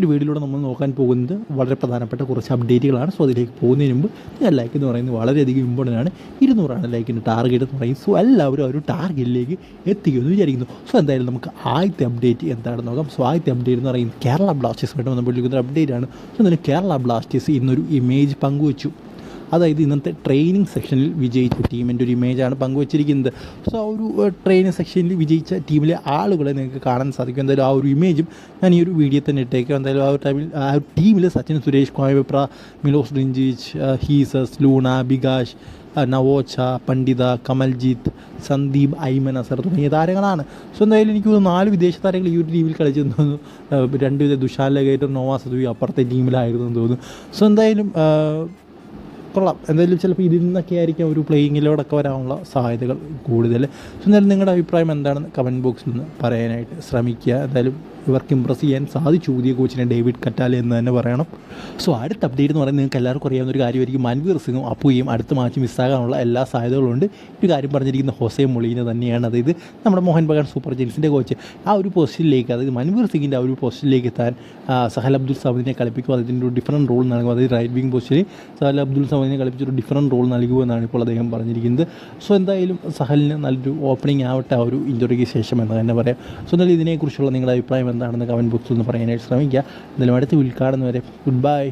ഒരു വീഡിയോയിലൂടെ നമ്മൾ നോക്കാൻ പോകുന്നത് വളരെ പ്രധാനപ്പെട്ട കുറച്ച് അപ്ഡേറ്റുകളാണ് സോ അതിലേക്ക് പോകുന്നതിന് മുമ്പ് ഞാൻ ലൈക്ക് എന്ന് പറയുന്നത് വളരെയധികം ഇമ്പോർട്ടന്റ് ആണ്. ഇരുന്നൂറാണ് ലൈക്കിന്റെ ടാർഗറ്റ് എന്ന് പറയും സോ എല്ലാവരും ആ ഒരു ടാർഗറ്റിലേക്ക് എത്തിക്കുമെന്ന് വിചാരിക്കുന്നു. സോ എന്തായാലും നമുക്ക് ആദ്യത്തെ അപ്ഡേറ്റ് എന്താണെന്ന് നോക്കാം. സോ ആദ്യത്തെ അപ്ഡേറ്റ് എന്ന് പറയുന്നത് കേരള ബ്ലാസ്റ്റേഴ്സുമായിട്ട് ബന്ധപ്പെട്ടിരിക്കുന്ന ഒരു അപ്ഡേറ്റ് ആണ്. സോ എന്തായാലും കേരള ബ്ലാസ്റ്റേഴ്സ് ഇന്നൊരു ഇമേജ് പങ്കുവച്ചു. അതായത് ഇന്നത്തെ ട്രെയിനിങ് സെക്ഷനിൽ വിജയിച്ച ടീമിന്റെ ഒരു ഇമേജാണ് പങ്കുവച്ചിരിക്കുന്നത്. സോ ആ ഒരു ട്രെയിനിങ് സെക്ഷനിൽ വിജയിച്ച ടീമിലെ ആളുകളെ നിങ്ങൾക്ക് കാണാൻ സാധിക്കും. എന്തായാലും ആ ഒരു ഇമേജും ഞാൻ ഈ ഒരു വീഡിയോ തന്നെ ഇട്ടേക്കാം. എന്തായാലും ആ ഒരു ടൈമിൽ ആ ഒരു ടീമിൽ Sachin Suresh Koyapra Milos Drincic Jesus Luna Bikash Naocha Pandita Kamaljit Sandeep Ayman അസർ തുടങ്ങിയ താരങ്ങളാണ്. സോ എന്തായാലും എനിക്ക് തോന്നുന്നു നാല് വിദേശ താരങ്ങൾ ഈ ഒരു ടീമിൽ തോന്നുന്നു. രണ്ട് വിധ ദുഷാൻ നോവാസ് നോവാ അപ്പുറത്തെ ടീമിലായിരുന്നു എന്ന് തോന്നുന്നു. സോ എന്തായാലും കൊള്ളാം. എന്തായാലും ചിലപ്പോൾ ഇതിൽ നിന്നൊക്കെ ആയിരിക്കും ഒരു പ്ലേയിങ്ങിലോടൊക്കെ വരാനുള്ള സാധ്യതകൾ കൂടുതൽ. എന്നാലും നിങ്ങളുടെ അഭിപ്രായം എന്താണെന്ന് കമന്റ് ബോക്സിൽ നിന്ന് പറയാനായിട്ട് ശ്രമിക്കുക. എന്തായാലും ഇവർക്ക് ഇമ്പ്രസ് ചെയ്യാൻ സാധിച്ചു പുതിയ കോച്ചിനെ ഡേവിഡ് കറ്റാലെ എന്ന് തന്നെ പറയണം. സോ അടുത്ത അപ്ഡേറ്റ് എന്ന് പറയുന്നത് നിങ്ങൾക്ക് എല്ലാവർക്കും അറിയാവുന്ന ഒരു കാര്യമായിരിക്കും. മൻവീർ സിംഗും അപ്പുകയും അടുത്ത മാച്ച് മിസ്സാകാനുള്ള എല്ലാ സാധ്യതകളുണ്ട് ഒരു കാര്യം പറഞ്ഞിരിക്കുന്ന ഹൊസെ മൊളീനെ തന്നെയാണ്. അതായത് നമ്മുടെ മോഹൻ ബഗാൻ സൂപ്പർ ജെൻസിന്റെ കോച്ച് ആ ഒരു പൊസിഷനിലേക്ക് അതായത് മൻവീർ സിംഗിന്റെ ആ ഒരു പൊസിഷനിലേക്ക് എത്താൻ സഹൽ അബ്ദുൽ സമദിനെ കളിപ്പിക്കും. അതിന്റെ ഒരു ഡിഫറന്റ് റോൾ നൽകും. അതായത് റൈറ്റ് വിങ് പൊസിഷനിൽ സഹൽ അബ്ദുൽ സമദിനെ കളിപ്പിച്ചൊരു ഡിഫറന്റ് റോൾ നൽകുമെന്നാണ് ഇപ്പോൾ അദ്ദേഹം പറഞ്ഞിരിക്കുന്നത്. സോ എന്തായാലും സഹലിന് നല്ലൊരു ഓപ്പണിംഗ് ആവട്ടെ ആ ഒരു ഇഞ്ചുറിക്ക് ശേഷം എന്ന് തന്നെ പറയാം. സോ എന്തായാലും ഇതിനെക്കുറിച്ചുള്ള നിങ്ങളുടെ അഭിപ്രായം എന്താണെന്ന് കമന്റ് ബോക്സിൽ നിന്ന് പറയാനായിട്ട് ശ്രമിക്കുക. എന്തായാലും അടുത്ത ഉദ്ഘാടനം വരെ. Good bye